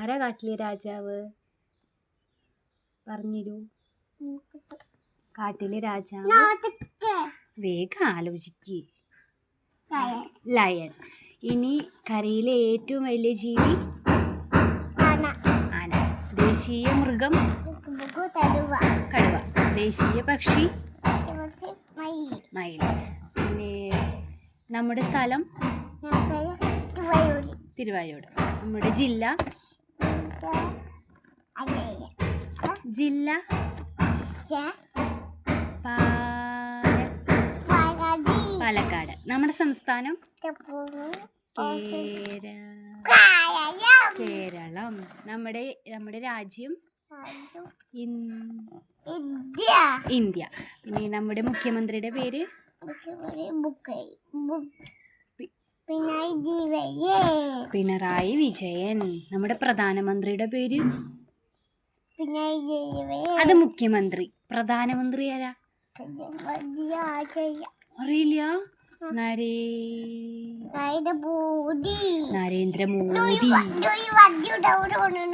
ആരാ കാട്ടിലെ രാജാവ് പറഞ്ഞിരൂ. കാട്ടിലെ രാജാവ് വേഗം ആലോചിക്ക്. ലയൺ ഇനി കരയിലെ ഏറ്റവും വലിയ ജീവി? ആന. ദേശീയ മൃഗം? കടുവ. ദേശീയ പക്ഷി? മയിൽ. പിന്നെ നമ്മുടെ സ്ഥലം? തിരുവായൂർ നമ്മുടെ ജില്ല? ജില്ല? പാല- പാലക്കാട്. നമ്മുടെ സംസ്ഥാനം? കേര കേരളം. നമ്മുടെ നമ്മുടെ രാജ്യം? ഇന്ത്യ. പിന്നെ നമ്മുടെ മുഖ്യമന്ത്രിയുടെ പേര്? പിന്നെ ജീവയേ പിണറായി വിജയൻ നമ്മുടെ പ്രധാനമന്ത്രിയുടെ പേര്? അത് മുഖ്യമന്ത്രി. പ്രധാനമന്ത്രി ആരാ? അറിയില്ല. നരേന്ദ്രമോദി. ഡൗൺ